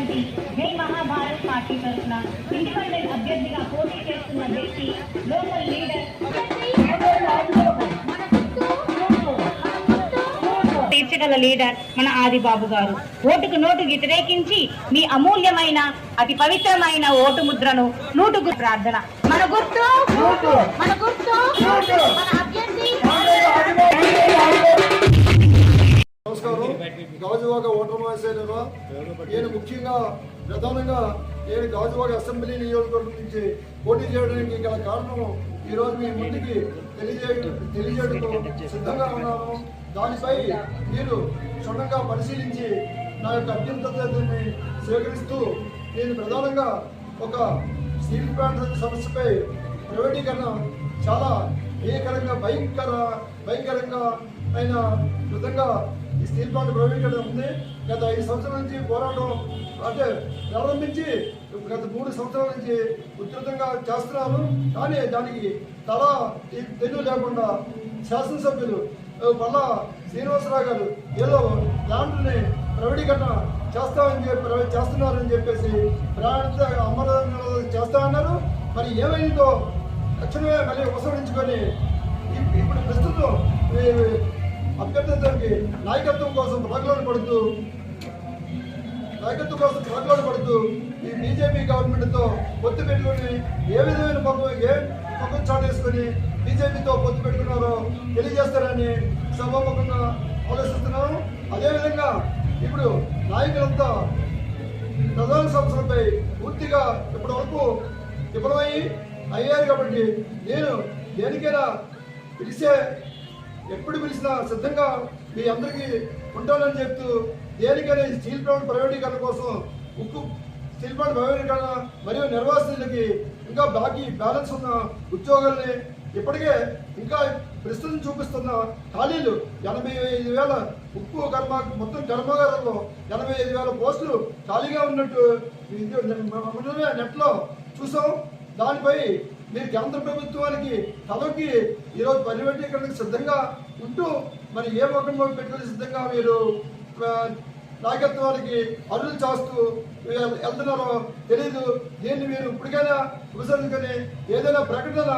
Party తరఫున independent అభ్యర్థిగా పోటీ చేస్తున్న వ్యక్తి లోకల్ లీడర్ తీర్చగల లీడర్ మన ఆదిబాబు గారు. ఓటుకు నోటు వ్యతిరేకించి మీ అమూల్యమైన అతి పవిత్రమైన ఓటు ముద్రను నూటుకు ప్రార్థన. మన గుర్తు? మన గుర్తు? మన నేను ముఖ్యంగా ప్రధానంగా నేను గాజువాడ అసెంబ్లీ నియోజకవర్గం నుంచి పోటీ చేయడానికి గల కారణం ఈరోజు మీ ముందుకి తెలియజేయడం తెలియజేయడంతో సిద్ధంగా ఉన్నాను. దానిపై మీరు క్షుణ్ణంగా పరిశీలించి నా యొక్క అభ్యంతరాన్ని స్వీకరిస్తూ నేను ప్రధానంగా ఒక స్టీల్ ప్లాంట్ సమస్యపై ప్రైవేటీకరణ చాలా భయంకరంగా భయంకర భయంకరంగా అయిన విధంగా ఈ స్టీల్ ప్లాంట్ ప్రైవేటీకరణ ఉంది. గత ఐదు సంవత్సరాల నుంచి పోరాటం అంటే ప్రారంభించి గత మూడు సంవత్సరాల నుంచి ఉధృతంగా చేస్తున్నారు. కానీ దానికి తల తెలు లేకుండా శాసనసభ్యులు మళ్ళా శ్రీనివాసరావు గారు ఏదో ప్లాంట్ని ప్రైవేటీకరణ చేస్తామని చెప్పి చేస్తున్నారని చెప్పేసి ప్రాంత అమలు చేస్తా అన్నారు. మరి ఏమైందో తక్షణమే మళ్ళీ ఉపసంహరించుకొని ఇప్పుడు ప్రస్తుతం అభ్యర్థించడానికి నాయకత్వం కోసం రాగలోని పడుతూ నాయకత్వం కోసం రాగలోని పడుతూ ఈ బీజేపీ గవర్నమెంట్తో పొత్తు పెట్టుకుని ఏ విధమైన పక్కన ఏ పక్కన చాటేసుకొని బీజేపీతో పొత్తు పెట్టుకున్నారో తెలియజేస్తారని సభాముఖంగా ఆలోచిస్తున్నాను అదేవిధంగా ఇప్పుడు నాయకులంతా ప్రధాన సంస్థలపై పూర్తిగా ఇప్పటి వరకు విఫలమై అయ్యారు కాబట్టి నేను దేనికైనా పిలిచే ఎప్పుడు పిలిచినా సిద్ధంగా మీ అందరికీ ఉంటానని చెప్తూ దేనికైనా స్టీల్ ప్లాంట్ ప్రైవేటీకరణ కోసం ఉక్కు స్టీల్ ప్లాంట్ ప్రైవేటీకరణ మరియు నిర్వాసితులకి ఇంకా బాకీ బ్యాలెన్స్ ఉన్న ఉద్యోగాల్ని ఇప్పటికే ఇంకా ప్రస్తుతం చూపిస్తున్న ఖాళీలు ఎనభై ఐదు వేల ఉప్పు కర్మ మొత్తం కర్మాగారంలో ఎనభై ఐదు వేల పోస్టులు ఖాళీగా ఉన్నట్టు ఇది నెట్లో చూసాం. దానిపై మీరు కేంద్ర ప్రభుత్వానికి తలకి ఈరోజు పర్యవేటీకరణకు సిద్ధంగా ఉంటూ మరి ఏ మొక్కను పెట్టుకుని సిద్ధంగా మీరు నాయకత్వానికి అరులు చేస్తూ వెళ్తున్నారో తెలియదు దీన్ని మీరు ఇప్పటికైనా ఉపసరించుకొని ఏదైనా ప్రకటన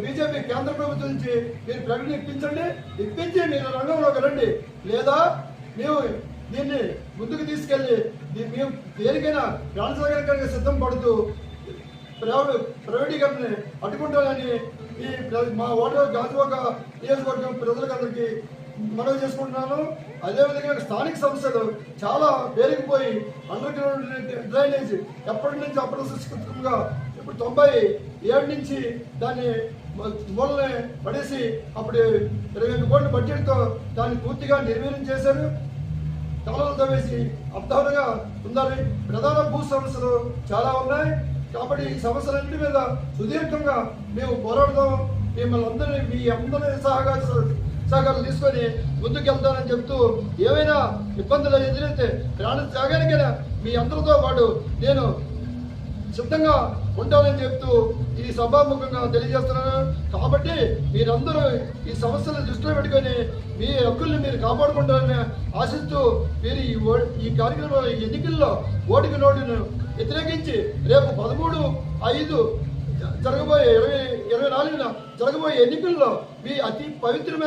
బీజేపీ కేంద్ర ప్రభుత్వం నుంచి మీరు ప్రకటన ఇప్పించండి. ఇప్పించి మీరు రంగంలోకి రండి. లేదా మేము దీన్ని ముందుకు తీసుకెళ్ళి మేము దేనికైనా ప్రాణసాగరికంగా సిద్ధం పడుతూ ప్రైవేటీకరణని అడ్డుకుంటానని ఈ ప్ర- మా ఓటర్ గాజువాక నియోజకవర్గం ప్రజలందరికీ మనవి చేసుకుంటున్నాను. అదేవిధంగా స్థానిక సంస్థలు చాలా పేరుకుపోయి అండర్ గ్రౌండ్ డ్రైనేజ్ ఎప్పటి నుంచి అప్రసృతంగా ఇప్పుడు తొంభై ఏడు నుంచి దాన్ని మూలనే పడేసి అప్పుడు ఇరవై ఐదు కోట్ల బడ్జెట్తో దాన్ని పూర్తిగా నిర్వీర్యం చేశారు. కాలువలు తవ్వేసి అర్థంగా ఉండాలి. ప్రధాన భూ సమస్యలు చాలా ఉన్నాయి. కాబట్టి ఈ సమస్యలన్నింటి మీద సుదీర్ఘంగా మేము పోరాడదాం. మిమ్మల్ని అందరినీ మీ అందరి సహకార సహకారం తీసుకొని ముందుకెళ్తానని చెప్తూ ఏమైనా ఇబ్బందులు ఎదురైతే ప్రాణ త్యాగానికైనా మీ అందరితో పాటు నేను సిద్ధంగా ఉండాలని చెప్తూ ఈ సభాముఖంగా తెలియజేస్తున్నాను కాబట్టి మీరందరూ ఈ సమస్యలను దృష్టిలో పెట్టుకొని మీ హక్కుల్ని మీరు కాపాడుకుంటారని ఆశిస్తూ మీరు ఈ ఓ- ఈ కార్యక్రమంలో ఈ ఎన్నికల్లో ఓటుకి నోటును వ్యతిరేకించి రేపు పదమూడు ఐదు జరగబోయే ఇరవై ఇరవై నాలుగున జరగబోయే ఎన్నికల్లో మీ అతి పవిత్రమైన